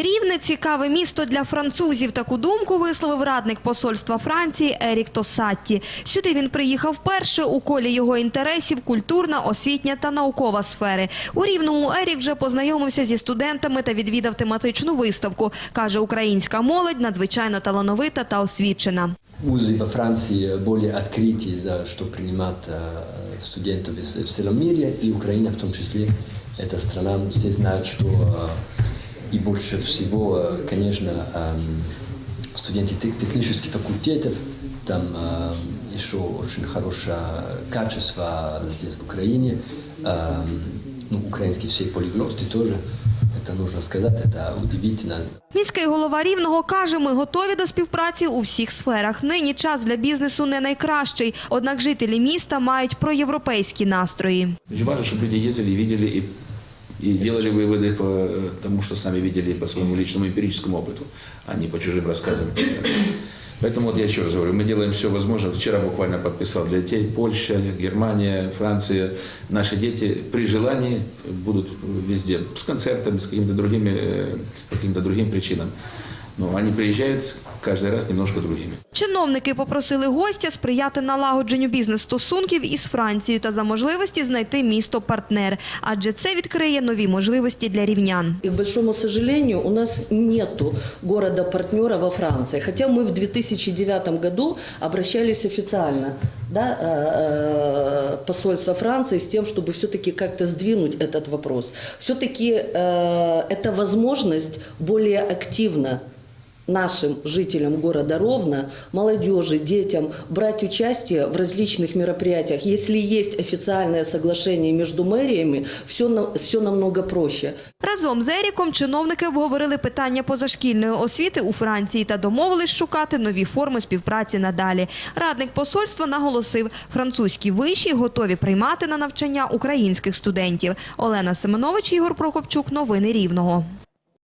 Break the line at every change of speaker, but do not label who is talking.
Рівне цікаве місто для французів. Таку думку висловив радник посольства Франції Ерік Тосатті. Сюди він приїхав вперше. У колі його інтересів культурна, освітня та наукова сфери. У Рівному Ерік вже познайомився зі студентами та відвідав тематичну виставку. Каже, українська молодь надзвичайно талановита та освічена.
Вузы во Франции более открыты, за что принимать э, студентов из в целом мире, и Украина в том числе. Эта страна, все знают, что э, и больше всего, э, конечно, эм, студенты тех- технических факультетов, там э, еще очень хорошее качество здесь, в Украине. Эм, Ну, украинские все полиглоты тоже, это нужно сказать, это удивительно.
Міський голова Рівного каже, ми готові до співпраці у всіх сферах. Нині час для бізнесу не найкращий, однак жителі міста мають проєвропейські настрої.
Очень важно, чтобы люди ездили, видели и, и делали выводы по э, тому, что сами видели по своему личному эмпирическому опыту, а не по чужим рассказам. Поэтому вот я еще раз говорю, мы делаем все возможное. Вчера буквально подписал для детей Польша, Германия, Франция. Наши дети при желании будут везде с концертами, с какими-то другими, э, каким-то другим причинам. Но они приезжают каждый раз немножко другими.
Чиновники попросили гостя сприяти налагодженню бізнес-стосунків із Францією та за можливості знайти місто-партнер, адже це відкриє нові можливості для рівнян.
И, к большому сожалению, у нас нету города-партнера во Франции. Хотя мы в 2009 году обращались официально да, э, э, посольство Франции с тем, чтобы все-таки как-то сдвинуть этот вопрос. Все-таки э, это возможность более активно нашим жителям города Ровно, молодежи, детям брать участие в различных мероприятиях. Если есть официальное соглашение между мэриями, все, все намного проще.
Разом з Еріком чиновники обговорили питання позашкільної освіти у Франції та домовились шукати нові форми співпраці надалі. Радник посольства наголосив, французькі виші готові приймати на навчання українських студентів. Олена Семенович, Ігор Прокопчук. Новини Рівного.